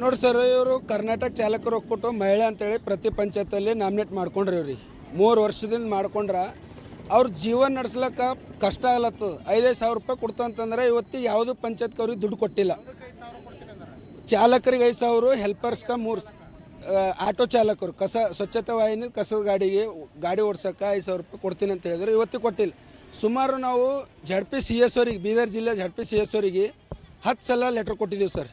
ನೋಡಿ ಸರ್ ಇವರು ಕರ್ನಾಟಕ ಚಾಲಕರು ಒಕ್ಕೂಟ ಮಹಿಳೆ ಅಂತೇಳಿ ಪ್ರತಿ ಪಂಚಾಯತಲ್ಲಿ ನಾಮಿನೇಟ್ ಮಾಡ್ಕೊಂಡ್ರಿ ಇವ್ರಿ. ಮೂರು ವರ್ಷದಿಂದ ಮಾಡ್ಕೊಂಡ್ರ. ಅವ್ರ ಜೀವನ ನಡೆಸ್ಲಕ್ಕ ಕಷ್ಟ ಆಗ್ಲತ್ತದ. ಐದೈದು ಸಾವಿರ ರೂಪಾಯಿ ಕೊಡ್ತಂತಂದ್ರೆ ಇವತ್ತು ಯಾವುದು ಪಂಚಾಯತ್ಗೆ ಅವ್ರಿಗೆ ದುಡ್ಡು ಕೊಟ್ಟಿಲ್ಲ. ಚಾಲಕರಿಗೆ ಐದು ಸಾವಿರ ಹೆಲ್ಪರ್ಸ್ಗೆ ಮೂರು ಆಟೋ ಚಾಲಕರು, ಕಸ, ಸ್ವಚ್ಛತಾ ವಾಹಿನಿ, ಕಸದ ಗಾಡಿಗೆ ಗಾಡಿ ಓಡ್ಸೋಕೆ ಐದು ಸಾವಿರ ರೂಪಾಯಿ ಕೊಡ್ತೀನಿ ಅಂತ ಹೇಳಿದ್ರು ಇವತ್ತು ಕೊಟ್ಟಿಲ್ಲ. ಸುಮಾರು ನಾವು ಜಡ್ ಪಿ ಸಿ ಎಸ್ ಅವರಿಗೆ, ಬೀದರ್ ಜಿಲ್ಲೆ ಜಡ್ ಪಿ ಸಿ ಎಸ್ ಅವರಿಗೆ ಹತ್ತು ಸಲ ಲೆಟ್ರ್ ಕೊಟ್ಟಿದ್ದೀವಿ ಸರ್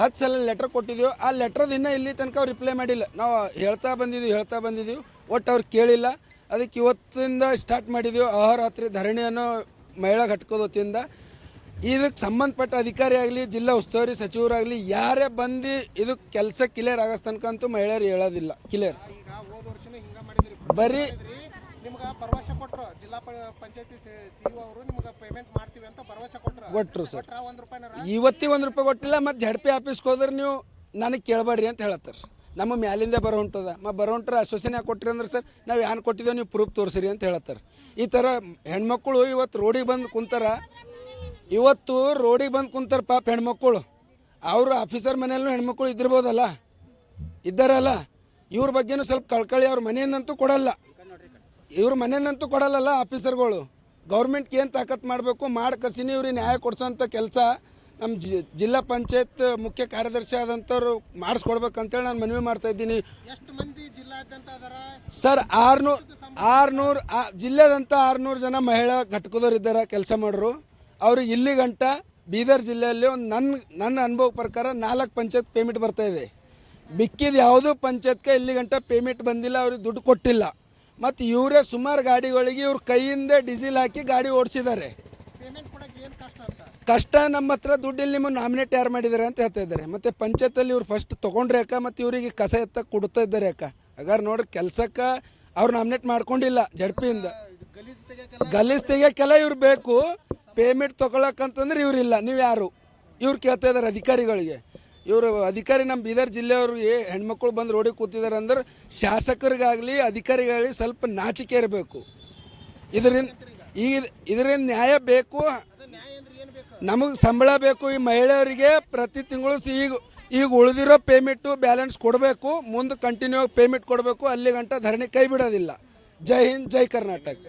ಹತ್ತು ಸಲ ಲೆಟ್ರ್ ಕೊಟ್ಟಿದ್ದೀವಿ ಆ ಲೆಟ್ರದ್ದು ಇನ್ನೂ ಇಲ್ಲಿ ತನಕ ಅವ್ರು ರಿಪ್ಲೈ ಮಾಡಿಲ್ಲ. ನಾವು ಹೇಳ್ತಾ ಬಂದಿದ್ದೀವಿ ಹೇಳ್ತಾ ಬಂದಿದ್ದೀವಿ ಒಟ್ಟು ಅವ್ರು ಕೇಳಿಲ್ಲ. ಅದಕ್ಕೆ ಇವತ್ತಿಂದ ಸ್ಟಾರ್ಟ್ ಮಾಡಿದ್ದೀವಿ ಅಹೋರಾತ್ರಿ ಧರಣಿಯನ್ನು ಮಹಿಳಾ ಘಟಕದ ವತಿಯಿಂದ ಇದಕ್ಕೆ ಸಂಬಂಧಪಟ್ಟ ಅಧಿಕಾರಿ ಆಗಲಿ ಜಿಲ್ಲಾ ಉಸ್ತುವಾರಿ ಸಚಿವರಾಗಲಿ ಯಾರೇ ಬಂದು ಇದು ಕೆಲಸ ಕ್ಲಿಯರ್ ತನಕ ಅಂತೂ ಮಹಿಳೆಯರು ಹೇಳೋದಿಲ್ಲ. ಕ್ಲಿಯರ್ ಬರೀ ನಿಮ್ಗೆ ಭರವಸೆ ಕೊಟ್ರು ಜಿಲ್ಲಾ ಪಂಚಾಯತಿ ಸಿಇಒ ಅವರು ನಿಮ್ಗೆ ಪೇಮೆಂಟ್ ಮಾಡ್ತೀವಿ ಅಂತ ಭರವಸೆ ಕೊಟ್ರು. ಕೊಟ್ಟರು ಸರ್. ಒಂದು ಒಂದ್ ಇವತ್ತಿ ಒಂದು ರೂಪಾಯಿ ಕೊಟ್ಟಿಲ್ಲ ಮತ್ತು ಜಡ್ ಪಿ ಆಫೀಸ್ಗೆ ಹೋದ್ರೆ ನೀವು ನನಗೆ ಕೇಳಬೇಡ್ರಿ ಅಂತ ಹೇಳತ್ತಾರ. ನಮ್ಮ ಮ್ಯಾಲಿಂದ ಬರೋ ಹೊಂಟದ ಮ ಬರೋ ಹೊಂಟ್ರೆ ಯಾಕೆ ಕೊಟ್ಟಿರಿ ಅಂದ್ರೆ ಸರ್ ನಾವು ಏನು ಕೊಟ್ಟಿದ್ದೇವೆ ನೀವು ಪ್ರೂಫ್ ತೋರಿಸಿರಿ ಅಂತ ಹೇಳತ್ತಾರೆ. ಈ ಥರ ಹೆಣ್ಮಕ್ಳು ಇವತ್ತು ರೋಡಿಗೆ ಬಂದು ಕುಂತಾರ. ಇವತ್ತು ರೋಡಿಗೆ ಬಂದು ಕುಂತಾರ ಪಾಪ ಹೆಣ್ಮಕ್ಕಳು ಅವರು ಆಫೀಸರ್ ಮನೆಯಲ್ಲೂ ಹೆಣ್ಮಕ್ಳು ಇದ್ದಿರ್ಬೋದಲ್ಲ? ಇದ್ದಾರಲ್ಲ? ಇವ್ರ ಬಗ್ಗೆನೂ ಸ್ವಲ್ಪ ಕಳ್ಕಳಿ ಅವ್ರ ಮನೆಯಿಂದಂತೂ ಕೊಡಲ್ಲ. ಇವ್ರ ಮನೇನಂತೂ ಕೊಡಲ್ಲಲ್ಲ ಆಫೀಸರ್ಗಳು. ಗೌರ್ಮೆಂಟ್ಗೆ ಏನು ತಾಕತ್ ಮಾಡಬೇಕು? ಮಾಡಿ ಕಸಿನಿ ಇವ್ರಿಗೆ ನ್ಯಾಯ ಕೊಡ್ಸೋಂಥ ಕೆಲಸ ನಮ್ಮ ಜಿ- ಜಿಲ್ಲಾ ಪಂಚಾಯತ್ ಮುಖ್ಯ ಕಾರ್ಯದರ್ಶಿ ಆದಂಥವ್ರು ಮಾಡಿಸ್ಕೊಡ್ಬೇಕಂತೇಳಿ ನಾನು ಮನವಿ ಮಾಡ್ತಾ ಇದ್ದೀನಿ. ಎಷ್ಟು ಮಂದಿ ಜಿಲ್ಲಾದ್ಯಂತ ಸರ್ ಆರ್ನೂರು ಆರ್ನೂರು ಜಿಲ್ಲೆದಂಥ ಆರ್ನೂರು ಜನ ಮಹಿಳಾ ಘಟಕದವ್ರು ಇದ್ದಾರೆ ಕೆಲಸ ಮಾಡೋರು. ಅವ್ರಿಗೆ ಇಲ್ಲಿ ಗಂಟ ಬೀದರ್ ಜಿಲ್ಲೆಯಲ್ಲಿ ಒಂದು ನನ್ನ ನನ್ನ ಅನುಭವ ಪ್ರಕಾರ ನಾಲ್ಕು ಪಂಚಾಯತ್ ಪೇಮೆಂಟ್ ಬರ್ತಾ ಇದೆ. ಬಿಕ್ಕಿದ ಯಾವುದೂ ಪಂಚಾಯತ್ಗೆ ಇಲ್ಲಿ ಗಂಟ ಪೇಮೆಂಟ್ ಬಂದಿಲ್ಲ ಅವ್ರಿಗೆ ದುಡ್ಡು ಕೊಟ್ಟಿಲ್ಲ. ಮತ್ತು ಇವರೇ ಸುಮಾರು ಗಾಡಿಗಳಿಗೆ ಇವ್ರ ಕೈಯಿಂದ ಡೀಸೆಲ್ ಹಾಕಿ ಗಾಡಿ ಓಡಿಸಿದ್ದಾರೆ. ಕಷ್ಟ ನಮ್ಮ ಹತ್ರ ದುಡ್ಡಿಲ್ಲಿ ನಿಮ್ಮ ನಾಮಿನೇಟ್ ಯಾರು ಮಾಡಿದ್ದಾರೆ ಅಂತ ಹೇಳ್ತಾ ಇದ್ದಾರೆ. ಮತ್ತು ಪಂಚಾಯತಲ್ಲಿ ಇವ್ರು ಫಸ್ಟ್ ತೊಗೊಂಡ್ರೆ ಅಕ್ಕ ಮತ್ತು ಇವರಿಗೆ ಕಸ ಎತ್ತ ಕೊಡ್ತಾ ಇದ್ದಾರೆ ಅಕ್ಕ ಹಾಗಾದ್ರೆ ನೋಡ್ರಿ ಕೆಲಸಕ್ಕೆ ಅವ್ರು ನಾಮಿನೇಟ್ ಮಾಡ್ಕೊಂಡಿಲ್ಲ ಜಡ್ಪಿಯಿಂದ. ಗಲೀಜ್ ತೆಗಿಯೋಕ್ಕೆಲ್ಲ ಇವ್ರು ಬೇಕು. ಪೇಮೆಂಟ್ ತೊಗೊಳಕ್ಕಂತಂದ್ರೆ ಇವ್ರಿಲ್ಲ ನೀವು ಯಾರು? ಇವ್ರು ಕೇಳ್ತಾ ಇದ್ದಾರೆ ಅಧಿಕಾರಿಗಳಿಗೆ. ಇವರು ಅಧಿಕಾರಿ ನಮ್ಮ ಬೀದರ್ ಜಿಲ್ಲೆಯವ್ರಿಗೆ ಹೆಣ್ಮಕ್ಳು ಬಂದು ರೋಡಿಗೆ ಕೂತಿದ್ದಾರೆ ಅಂದ್ರೆ ಶಾಸಕರಿಗಾಗಲಿ, ಅಧಿಕಾರಿಗಾಗಲಿ ಸ್ವಲ್ಪ ನಾಚಿಕೆ ಇರಬೇಕು. ಇದರಿಂದ ಈಗ ಇದರಿಂದ ನ್ಯಾಯ ಬೇಕು. ನಮಗೆ ಸಂಬಳ ಬೇಕು. ಈ ಮಹಿಳೆಯರಿಗೆ ಪ್ರತಿ ತಿಂಗಳು ಈಗ ಈಗ ಉಳಿದಿರೋ ಪೇಮೆಂಟು ಬ್ಯಾಲೆನ್ಸ್ ಕೊಡಬೇಕು. ಮುಂದೆ ಕಂಟಿನ್ಯೂ ಆಗಿ ಪೇಮೆಂಟ್ ಕೊಡಬೇಕು. ಅಲ್ಲಿ ಗಂಟ ಧರಣಿ ಕೈ ಬಿಡೋದಿಲ್ಲ. ಜೈ ಹಿಂದ್, ಜೈ ಕರ್ನಾಟಕ.